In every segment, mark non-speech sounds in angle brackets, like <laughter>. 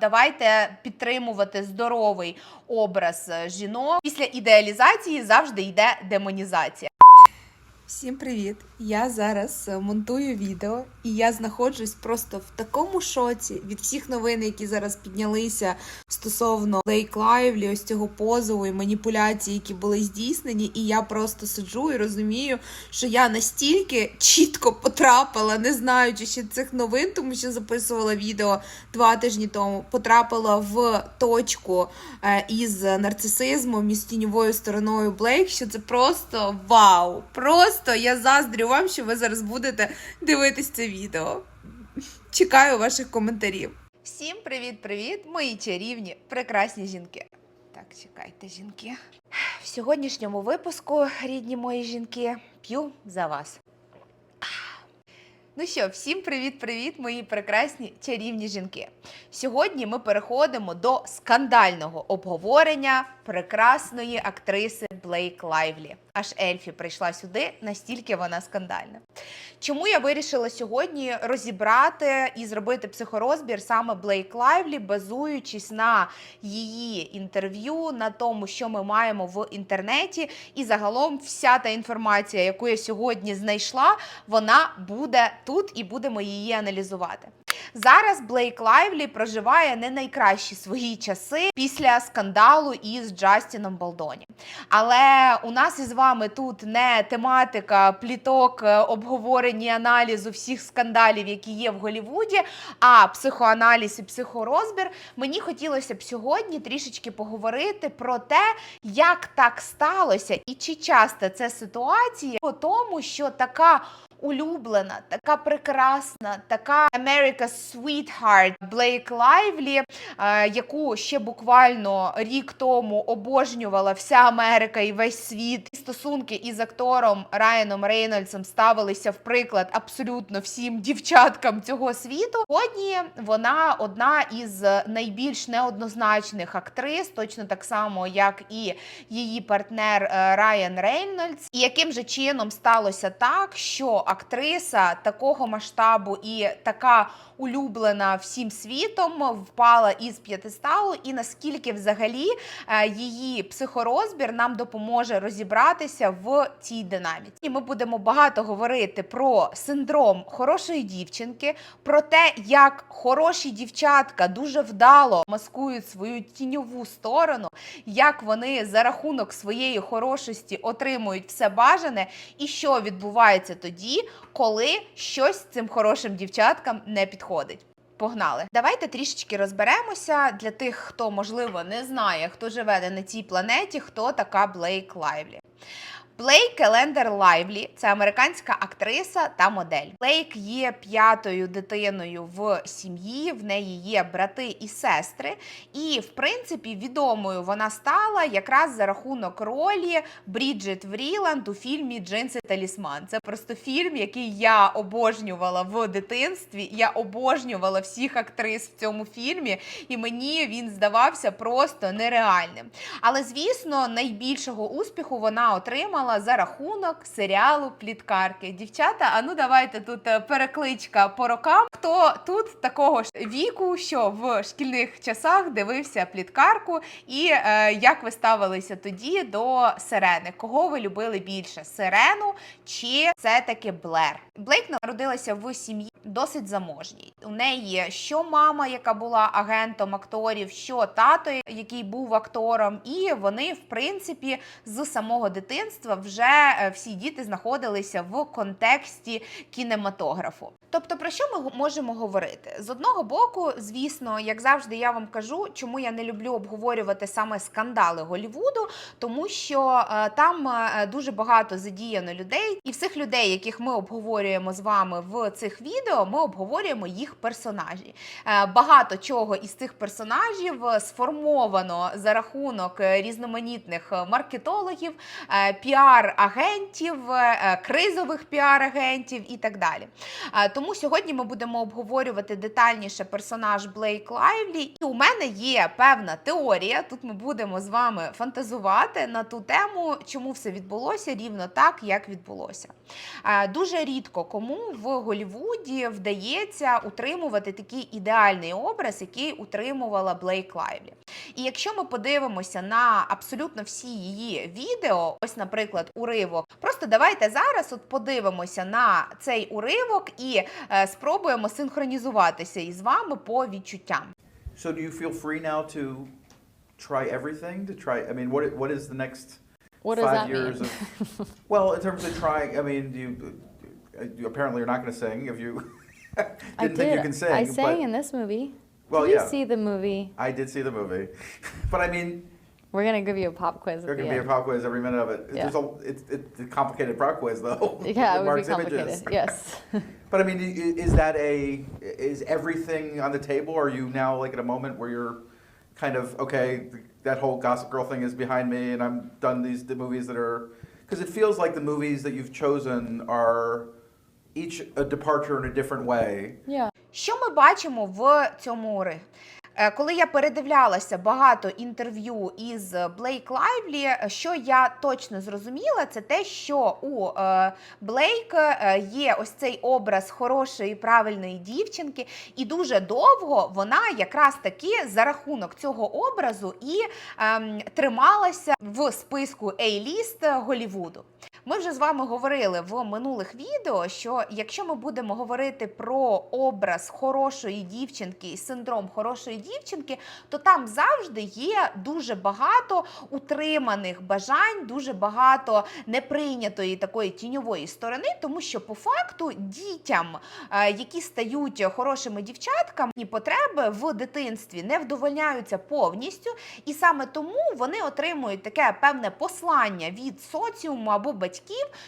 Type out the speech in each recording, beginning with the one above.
Давайте підтримувати здоровий образ е, жінок. Після ідеалізації завжди йде демонізація. Всім привіт! Я зараз е, монтую відео, і я знаходжусь просто в такому шоці від всіх новин, які зараз піднялися стосовно Блейк Лайвлі, ось цього позову і маніпуляцій, які були здійснені. І я просто сиджу і розумію, що я настільки чітко потрапила, не знаючи ще цих новин, тому що записувала відео два тижні тому. Потрапила в точку е, із нарцисизмом, із тіньовою стороною Блейк, що це просто вау! Просто я заздрю вам, що ви зараз будете дивитись це відео. Чекаю ваших коментарів. Всім привіт-привіт, мої чарівні, прекрасні жінки. Так, чекайте, жінки. В сьогоднішньому випуску, рідні мої жінки, п'ю за вас. Ну що, всім привіт-привіт, мої прекрасні чарівні жінки. Сьогодні ми переходимо до скандального обговорення прекрасної актриси Блейк Лайвлі. Аж Ельфі прийшла сюди, настільки вона скандальна. Чому я вирішила сьогодні розібрати і зробити психорозбір саме Блейк Лайвлі, базуючись на її інтерв'ю, на тому, що ми маємо в інтернеті, і загалом вся та інформація, яку я сьогодні знайшла, вона буде тут і будемо її аналізувати. Зараз Блейк Лайвлі проживає не найкращі свої часи після скандалу із Джастіном Балдоні. Але у нас із вами тут не тематика пліток, е, обговорення і аналізу всіх скандалів, які є в Голівуді, а психоаналіз і психорозбір. Мені хотілося б сьогодні трішечки поговорити про те, як так сталося, і чи часто це ситуація по тому, що така улюблена, така прекрасна, така America's Sweetheart Блейк Лайвлі, яку ще буквально рік тому обожнювала вся Америка і весь світ. Стосунки із актором Райаном Рейнольдсом ставилися в приклад абсолютно всім дівчаткам цього світу. Сьогодні вона одна із найбільш неоднозначних актрис, точно так само, як і її партнер е, Райан Рейнольдс. І яким же чином сталося так, що актриса такого масштабу і така улюблена всім світом впала із п'єдесталу, і наскільки взагалі е, її психорозбір нам допоможе розібратися в цій динаміці. І ми будемо багато говорити про синдром хорошої дівчинки, про те, як хороші дівчатка дуже вдало маскують свою тіньову сторону, як вони за рахунок своєї хорошості отримують все бажане, і що відбувається тоді, коли щось цим хорошим дівчаткам не підходить. Погнали. Давайте трішечки розберемося для тих, хто можливо не знає, хто живе на цій планеті, хто така Блейк Лайвлі. Блейк Елендер Лайвлі це американська актриса та модель. Блейк є п'ятою дитиною в сім'ї. В неї є брати і сестри. І, в принципі, відомою вона стала якраз за рахунок ролі Бріджит Вріланд у фільмі Джинси Талісман. Це просто фільм, який я обожнювала в дитинстві. Я обожнювала всіх актрис в цьому фільмі, і мені він здавався просто нереальним. Але, звісно, найбільшого успіху вона отримала за рахунок серіалу Пліткарки. Дівчата, а ну давайте тут е, перекличка по рокам. Хто тут такого ж віку, що в шкільних часах дивився пліткарку, і е, як ви ставилися тоді до сирени? Кого ви любили більше? Сирену чи все таки Блер? Блейк народилася в сім'ї. Досить заможній. У неї що мама, яка була агентом акторів, що тато, який був актором, і вони, в принципі, з самого дитинства вже е, всі діти знаходилися в контексті кінематографу. Тобто, про що ми можемо говорити? З одного боку, звісно, як завжди, я вам кажу, чому я не люблю обговорювати саме скандали Голлівуду, тому що е, там е, дуже багато задіяно людей, і всіх людей, яких ми обговорюємо з вами в цих відео, ми обговорюємо їх персонажі. Е, багато чого із цих персонажів е, сформовано за рахунок е, різноманітних маркетологів, піар-агентів, кризових піар-агентів і так далі. Тому сьогодні ми будемо обговорювати детальніше персонаж Блейк Лайвлі. І у мене є певна теорія. Тут ми будемо з вами фантазувати на ту тему, чому все відбулося рівно так, як відбулося. Дуже рідко кому в Голлівуді вдається утримувати такий ідеальний образ, який утримувала Блейк Лайвлі. І якщо ми подивимося на абсолютно всі її відео, ось, наприклад, уривок, просто давайте зараз от подивимося на цей уривок і е, спробуємо синхронізуватися із вами по відчуттям. So do you feel free now to try everything? To try, I mean, what what is the next What five years of? <laughs> Well, in terms of trying, I mean, you, you apparently you're not going to sing if you <laughs> didn't I think you can sing. I sang but in this movie. Well, did you yeah. see the movie? I did see the movie, <laughs> but I mean, We're gonna give you a pop quiz. there at the can be a pop quiz every minute of it. Yeah. There's a, it's, it's a complicated pop quiz though. <laughs> Yeah, with it would be complicated. images. Yes. But I mean, is that a is everything on the table? Are you now like at a moment where you're kind of okay? That whole Gossip Girl thing is behind me, and I'm done these the movies that are because it feels like the movies that you've chosen are each a departure in a different way. yeah. Що ми бачимо в цьому уриві? Е, Коли я передивлялася багато інтерв'ю із Блейк Лайвлі, що я точно зрозуміла, це те, що у е, Блейк е, є ось цей образ хорошої правильної дівчинки, і дуже довго вона якраз таки за рахунок цього образу і ем, трималася в списку A-ліст Голівуду. Ми вже з вами говорили в минулих відео, що якщо ми будемо говорити про образ хорошої дівчинки і синдром хорошої дівчинки, то там завжди є дуже багато утриманих бажань, дуже багато неприйнятої такої тіньової сторони, тому що по факту дітям, е, які стають хорошими дівчатками, потреби в дитинстві не вдовольняються повністю, і саме тому вони отримують таке певне послання від соціуму або батьків,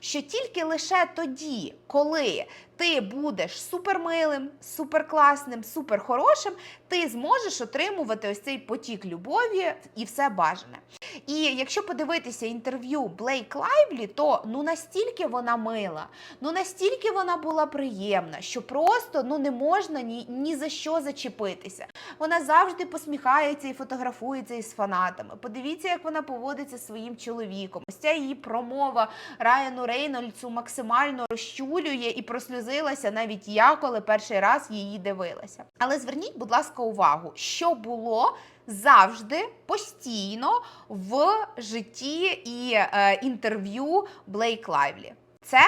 що тільки лише тоді, коли ти будеш супермилим, суперкласним, суперхорошим, ти зможеш отримувати ось цей потік любові і все бажане. І якщо подивитися інтерв'ю Блейк Лайвлі, то ну настільки вона мила, ну настільки вона була приємна, що просто ну не можна ні, ні за що зачепитися. Вона завжди посміхається і фотографується із фанатами. Подивіться, як вона поводиться зі своїм чоловіком. Ось ця її промова Райану Рейнольдсу максимально розчулює і прослюзилася навіть я, коли перший раз її дивилася. Але зверніть, будь ласка, увагу, що було завжди постійно в житті і е, інтерв'ю Блейк Лайвлі. Це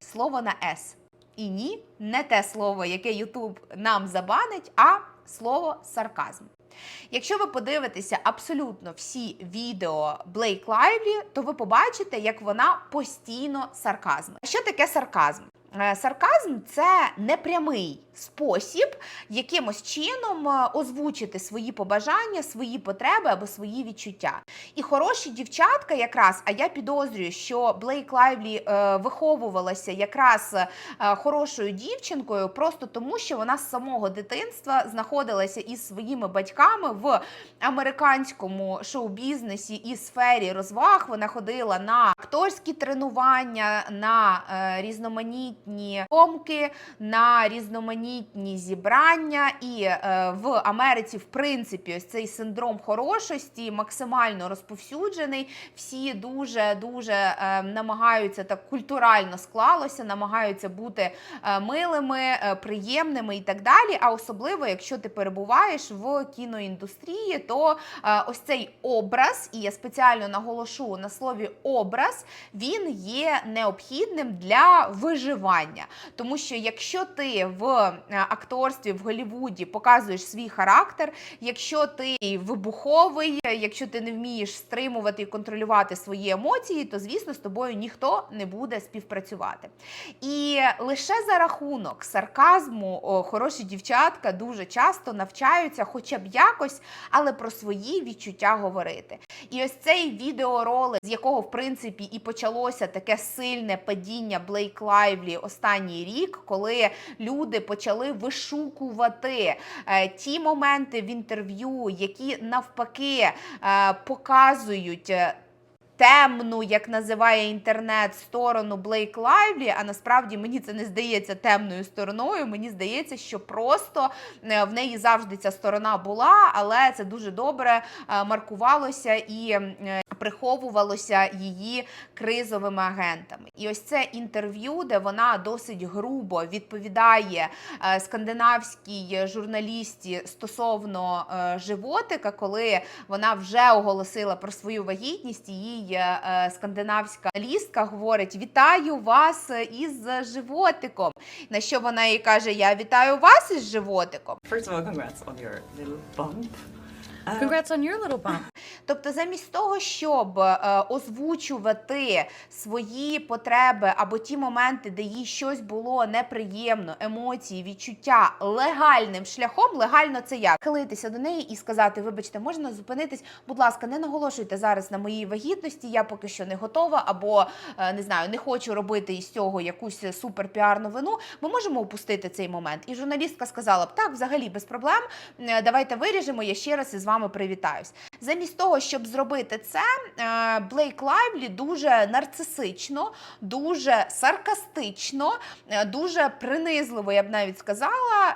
слово на С. І ні, не те слово, яке Ютуб нам забанить, а слово сарказм. Якщо ви подивитеся абсолютно всі відео Блейк Лайвлі, то ви побачите, як вона постійно сарказм. Що таке сарказм? Е, Сарказм це непрямий спосіб якимось чином е, озвучити свої побажання, свої потреби або свої відчуття. І хороші дівчатка, якраз, а я підозрюю, що Блейк Лайвлі е, виховувалася якраз е, хорошою дівчинкою, просто тому, що вона з самого дитинства знаходилася із своїми батьками в американському шоу-бізнесі і сфері розваг. Вона ходила на акторські тренування, на е, різноманітні комки, на різноманітні зібрання. І е, в Америці, в принципі, ось цей синдром хорошості максимально розповсюджений. Всі дуже дуже е, намагаються так культурально склалося, намагаються бути е, милими, приємними і так далі. А особливо, якщо ти перебуваєш в кіноіндустрії, то ось цей образ, і я спеціально наголошу на слові образ, він є необхідним для виживання. Тому що якщо ти в акторстві в Голлівуді показуєш свій характер, якщо ти вибуховий, якщо ти не вмієш стримувати і контролювати свої емоції, то звісно з тобою ніхто не буде співпрацювати. І лише за рахунок сарказму хороші дівчатка дуже часто навчаються, хоча б якось, але про свої відчуття говорити. І ось цей відеоролик, з якого в принципі і почалося таке сильне падіння Блейк Лайвлі останній рік, коли люди почали вишукувати е, ті моменти в інтерв'ю, які навпаки е, показують. е, Темну, як називає інтернет, сторону Блейк Лайвлі, а насправді мені це не здається темною стороною. Мені здається, що просто в неї завжди ця сторона була, але це дуже добре маркувалося і приховувалося її кризовими агентами. І ось це інтерв'ю, де вона досить грубо відповідає е, скандинавській журналісті стосовно е, животика, коли вона вже оголосила про свою вагітність. е, е, скандинавська лістка говорить: Вітаю вас із животиком. На що вона їй каже: Я вітаю вас із животиком. First of all, congrats on your little bump. Uh, Congrats on your little bump. <laughs> Тобто, замість того, щоб е, озвучувати свої потреби або ті моменти, де їй щось було неприємно, емоції, відчуття легальним шляхом, легально це як хилитися до неї і сказати: Вибачте, можна зупинитись, будь ласка, не наголошуйте зараз на моїй вагітності, я поки що не готова, або е, не знаю, не хочу робити із цього якусь супер піар новину. Ми можемо опустити цей момент. І журналістка сказала б так, взагалі без проблем. Е, Давайте виріжемо. Я ще раз із вами привітаюсь. Замість того, щоб зробити це, е, Блейк Лайвлі дуже нарцисично, дуже саркастично, е, дуже принизливо, я б навіть сказала.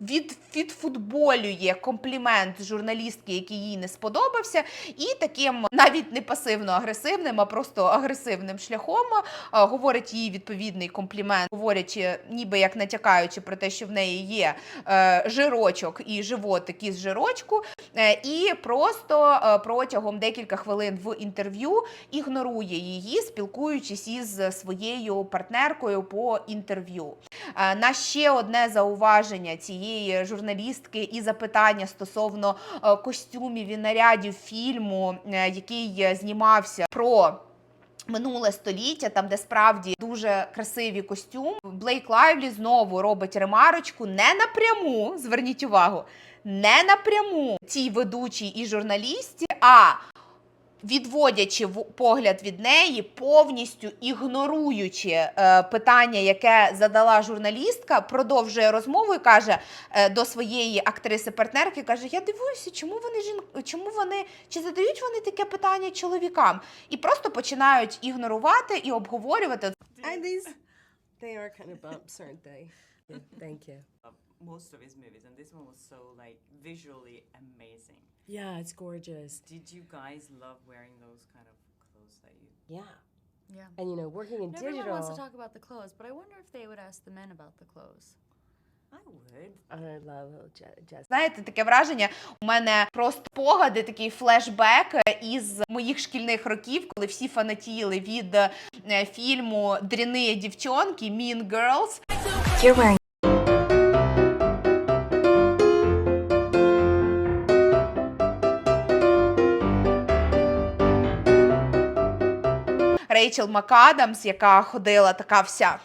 Від, відфутболює комплімент журналістки, який їй не сподобався, і таким навіть не пасивно-агресивним, а просто агресивним шляхом е, говорить їй відповідний комплімент, говорячи, ніби як натякаючи про те, що в неї є е, жирочок і животик із жирочку, Е, і просто е, протягом декілька хвилин в інтерв'ю ігнорує її, спілкуючись із своєю партнеркою по інтерв'ю. Е, На ще одне зауваження цієї журналістки і запитання стосовно е, костюмів і нарядів фільму, е, який знімався про. Минуле століття, там де справді дуже красиві костюми. Блейк Лайвлі знову робить ремарочку не напряму. Зверніть увагу, не напряму цій ведучій і журналісті, а відводячи в- погляд від неї, повністю ігноруючи е, питання, яке задала журналістка, продовжує розмову і каже е, до своєї актриси-партнерки: каже: Я дивуюся, чому вони жін... чому вони чи задають вони таке питання чоловікам? І просто починають ігнорувати і обговорювати. And these, they are kind of bumps, aren't they? Thank you. most of his movies, and this one was so like visually amazing. Yeah, it's gorgeous. Did you guys love wearing those kind of clothes that you? Yeah. Yeah. And you know, working in Everyone digital. wants to talk about the clothes, but I wonder if they would ask the men about the clothes. I would. I love Jessica. Знаєте, таке враження. У мене просто погади, такий флешбек е, із моїх шкільних років, коли всі фанатіли від е, фільму Дряні дівчонки Mean Girls. Рейчел МакАдамс, яка ходила така вся.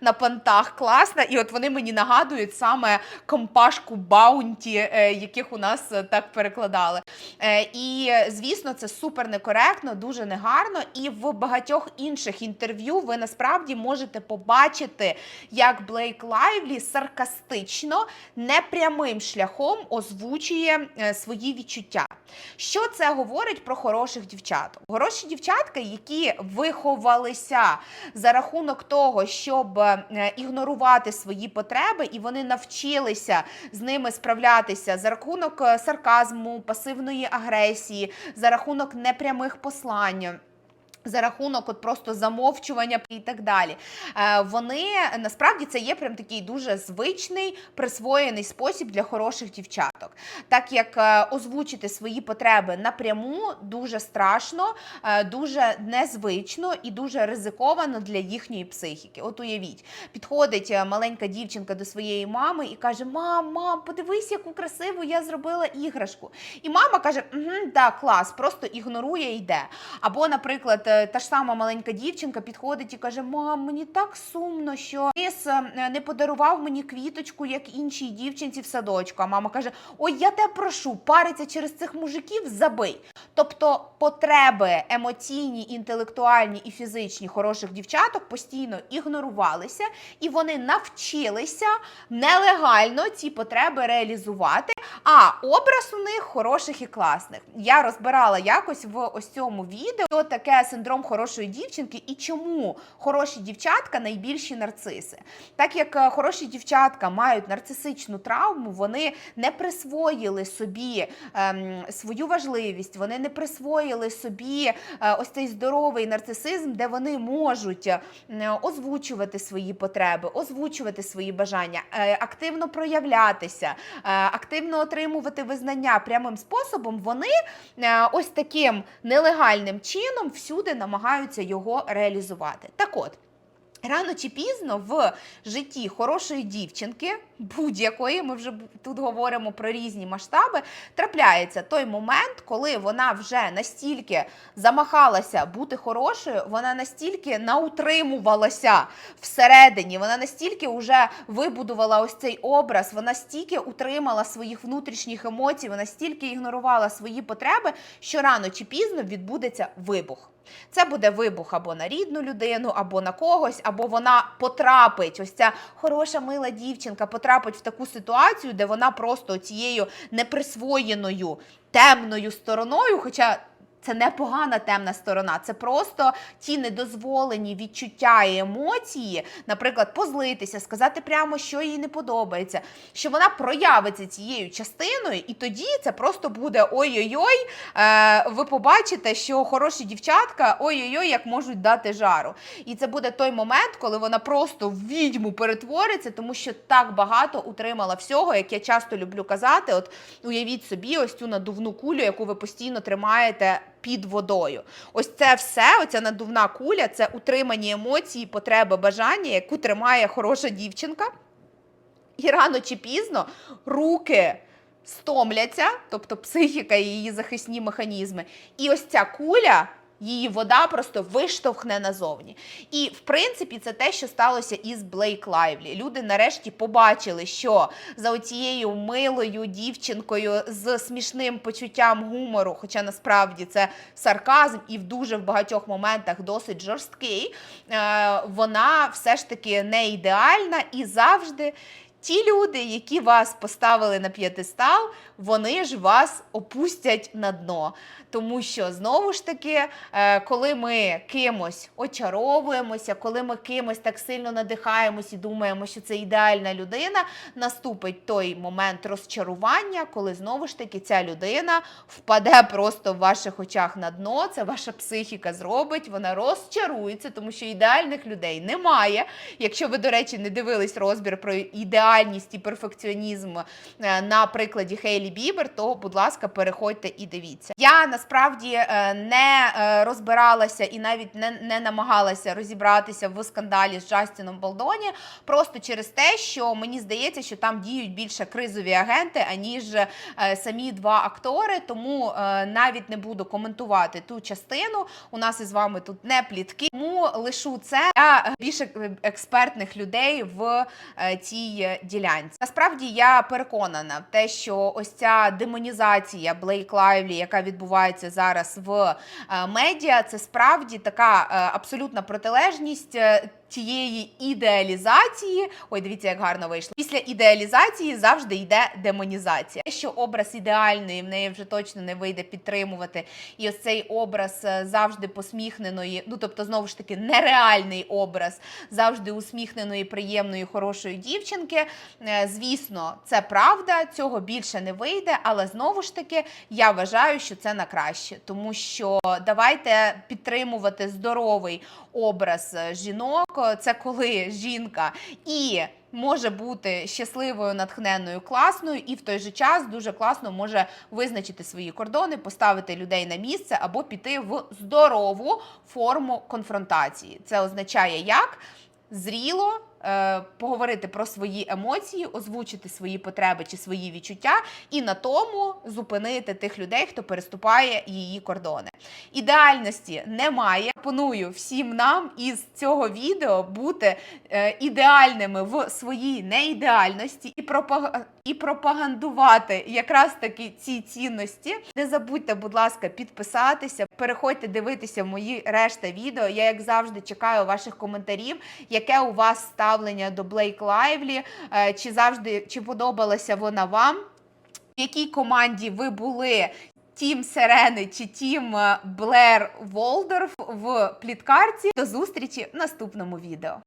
На понтах класна, і от вони мені нагадують саме компашку Баунті, е, яких у нас е, так перекладали. Е, І звісно, це супер некоректно, дуже негарно. І в багатьох інших інтерв'ю ви насправді можете побачити, як Блейк Лайвлі саркастично, непрямим шляхом озвучує свої відчуття. Що це говорить про хороших дівчаток? Хороші дівчатка, які виховалися за рахунок того, щоб ігнорувати свої потреби, і вони навчилися з ними справлятися за рахунок е, сарказму, пасивної агресії, за рахунок непрямих послань. За рахунок от просто замовчування і так далі. Е, вони насправді це є прям такий дуже звичний присвоєний спосіб для хороших дівчаток. Так як е, озвучити свої потреби напряму дуже страшно, е, дуже незвично і дуже ризиковано для їхньої психіки. От уявіть, підходить маленька дівчинка до своєї мами і каже: Мам, мам, подивись, яку красиву я зробила іграшку. І мама каже: угу, так, клас, просто ігнорує йде. Або, наприклад, та ж сама маленька дівчинка підходить і каже: Мам, мені так сумно, що ліс е, не подарував мені квіточку, як іншій дівчинці в садочку. А мама каже: Ой, я тебе прошу, париться через цих мужиків, забий. Тобто потреби емоційні, інтелектуальні і фізичні хороших дівчаток постійно ігнорувалися, і вони навчилися нелегально ці потреби реалізувати. А образ у них хороших і класних. Я розбирала якось в ось цьому відео таке синдром синдром хорошої дівчинки і чому хороші дівчатка найбільші нарциси. Так як е, хороші дівчатка мають нарцисичну травму, вони не присвоїли собі ем, свою важливість, вони не присвоїли собі е, ось цей здоровий нарцисизм, де вони можуть е, озвучувати свої потреби, озвучувати свої бажання, е, активно проявлятися, е, активно отримувати визнання прямим способом. Вони е, ось таким нелегальним чином всюди намагаються його реалізувати. Так от. Рано чи пізно в житті хорошої дівчинки, будь-якої, ми вже тут говоримо про різні масштаби, трапляється той момент, коли вона вже настільки замахалася бути хорошою, вона настільки наутримувалася всередині, вона настільки вже вибудувала ось цей образ, вона стільки утримала своїх внутрішніх емоцій, вона стільки ігнорувала свої потреби, що рано чи пізно відбудеться вибух. Це буде вибух або на рідну людину, або на когось, або вона потрапить. Ось ця хороша мила дівчинка потрапить в таку ситуацію, де вона просто цією неприсвоєною темною стороною, хоча. Це не погана темна сторона, це просто ті недозволені відчуття і емоції, наприклад, позлитися, сказати прямо, що їй не подобається, що вона проявиться цією частиною, і тоді це просто буде ой-ой-ой. Е, ви побачите, що хороші дівчатка ой-ой-ой, як можуть дати жару. І це буде той момент, коли вона просто в відьму перетвориться, тому що так багато утримала всього, як я часто люблю казати. От уявіть собі, ось цю надувну кулю, яку ви постійно тримаєте під водою. Ось це все, оця надувна куля, це утримані емоції, потреби, бажання, яку тримає хороша дівчинка. І рано чи пізно руки стомляться, тобто психіка і її захисні механізми. І ось ця куля. Її вода просто виштовхне назовні. І в принципі це те, що сталося із Блейк Лайвлі. Люди нарешті побачили, що за оцією милою дівчинкою з смішним почуттям гумору, хоча насправді це сарказм і в дуже в багатьох моментах досить жорсткий, е, вона все ж таки не ідеальна і завжди. Ті люди, які вас поставили на п'єдестал, вони ж вас опустять на дно. Тому що знову ж таки, е, коли ми кимось очаровуємося, коли ми кимось так сильно надихаємось і думаємо, що це ідеальна людина, наступить той момент розчарування, коли знову ж таки ця людина впаде просто в ваших очах на дно. Це ваша психіка зробить, вона розчарується, тому що ідеальних людей немає. Якщо ви, до речі, не дивились розбір про ідеальність і перфекціонізм е, на прикладі Хейлі Бібер, то, будь ласка, переходьте і дивіться. Я насправді е, не е, розбиралася і навіть не, не намагалася розібратися в скандалі з Джастіном Балдоні, просто через те, що мені здається, що там діють більше кризові агенти, аніж самі два актори. Тому навіть не буду коментувати ту частину. У нас із вами тут не плітки. Тому лишу це для більш експертних людей в цій ділянці. Насправді я переконана в те, що ось ця демонізація Блейк Лайвлі, яка відбувається зараз в е, медіа, це справді така е, абсолютна протилежність. Тієї ідеалізації, ой, дивіться, як гарно вийшло. Після ідеалізації завжди йде демонізація. Те, Що образ ідеальної в неї вже точно не вийде підтримувати. І ось цей образ е, завжди посміхненої, ну тобто, знову ж таки, нереальний образ завжди усміхненої, приємної, хорошої дівчинки. Е, Звісно, це правда, цього більше не вийде, але знову ж таки я вважаю, що це на краще, тому що давайте підтримувати здоровий образ е, жінок. Це коли жінка і може бути щасливою, натхненною, класною, і в той же час дуже класно може визначити свої кордони, поставити людей на місце або піти в здорову форму конфронтації. Це означає як зріло. Е, Поговорити про свої емоції, озвучити свої потреби чи свої відчуття, і на тому зупинити тих людей, хто переступає її кордони. Ідеальності немає. Пропоную всім нам із цього відео бути е, ідеальними в своїй неідеальності і, пропаг... і пропагандувати якраз таки ці цінності. Не забудьте, будь ласка, підписатися, переходьте дивитися мої решта відео. Я, як завжди, чекаю ваших коментарів, яке у вас ставлення до Блейк Лайвлі, чи завжди чи подобалася вона вам. В якій команді ви були Тім Сирени чи Тім е, Блер Волдорф в пліткарці. До зустрічі в наступному відео.